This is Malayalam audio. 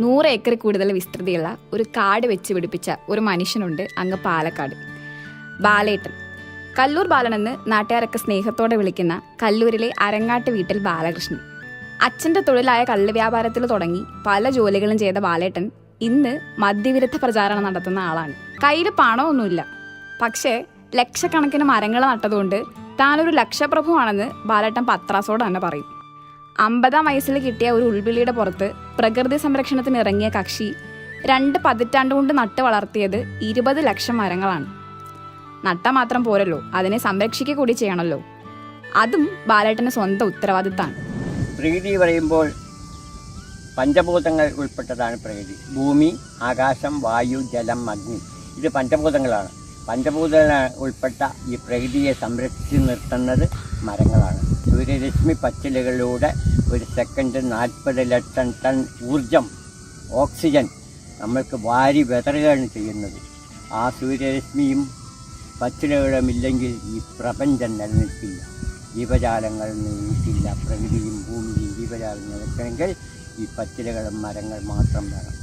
നൂറ് ഏക്കർ കൂടുതൽ വിസ്തൃതിയുള്ള ഒരു കാട് വെച്ച് പിടിപ്പിച്ച ഒരു മനുഷ്യനുണ്ട് അങ്ങ് പാലക്കാട്. ബാലേട്ടൻ. കല്ലൂർ ബാലനെന്ന് നാട്ടുകാരൊക്കെ സ്നേഹത്തോടെ വിളിക്കുന്ന കല്ലൂരിലെ അരങ്ങാട്ട് വീട്ടിൽ ബാലകൃഷ്ണൻ. അച്ഛന്റെ തൊഴിലായ കള്ള് വ്യാപാരത്തിൽ തുടങ്ങി പല ജോലികളും ചെയ്ത ബാലേട്ടൻ ഇന്ന് മദ്യവിരുദ്ധ പ്രചാരണം നടത്തുന്ന ആളാണ്. കയ്യിൽ പണമൊന്നുമില്ല. പക്ഷേ ലക്ഷക്കണക്കിന് മരങ്ങൾ നട്ടതുകൊണ്ട് താനൊരു ലക്ഷപ്രഭുവാണെന്ന് ബാലേട്ടൻ പത്രാസോട് തന്നെ പറയും. അമ്പതാം വയസ്സിൽ കിട്ടിയ ഒരു ഉൾവിളിയുടെ പുറത്ത് പ്രകൃതി സംരക്ഷണത്തിന് ഇറങ്ങിയ കക്ഷി രണ്ട് പതിറ്റാണ്ട് കൊണ്ട് നട്ട് വളർത്തിയത് ഇരുപത് ലക്ഷം മരങ്ങളാണ്. നട്ട മാത്രം പോരല്ലോ അതിനെ സംരക്ഷിക്കുക കൂടി ചെയ്യണമല്ലോ അതും ബാലേട്ടന് സ്വന്തം ഉത്തരവാദിത്തമാണ് പ്രകൃതി പറയുമ്പോൾ പഞ്ചഭൂതങ്ങൾ ഉൾപ്പെട്ടതാണ് പ്രകൃതി ഭൂമി ആകാശം വായു ജലം അഗ്നി. ഇത് പഞ്ചഭൂതങ്ങളാണ്. പഞ്ചഭൂതങ്ങൾ ഉൾപ്പെട്ട ഈ പ്രകൃതിയെ സംരക്ഷിച്ച് നിർത്തുന്നത്. മരങ്ങളാണ്. സൂര്യരശ്മി പച്ചിലകളിലൂടെ ഒരു സെക്കൻഡ് നാൽപ്പത് ലക്ഷം ടൺ ഊർജം ഓക്സിജൻ നമ്മൾക്ക് വാരി വിതറുകയാണ് ചെയ്യുന്നത്. ആ സൂര്യരശ്മിയും പച്ചിലകളും ഇല്ലെങ്കിൽ ഈ പ്രപഞ്ചം നിലനിൽക്കില്ല. ജീവജാലങ്ങൾ നിലനിൽക്കില്ല പ്രകൃതിയും ഭൂമിയും ജീവജാലം നിലനിൽക്കണമെങ്കിൽ ഈ പച്ചിലകളും മരങ്ങൾ മാത്രം വേണം.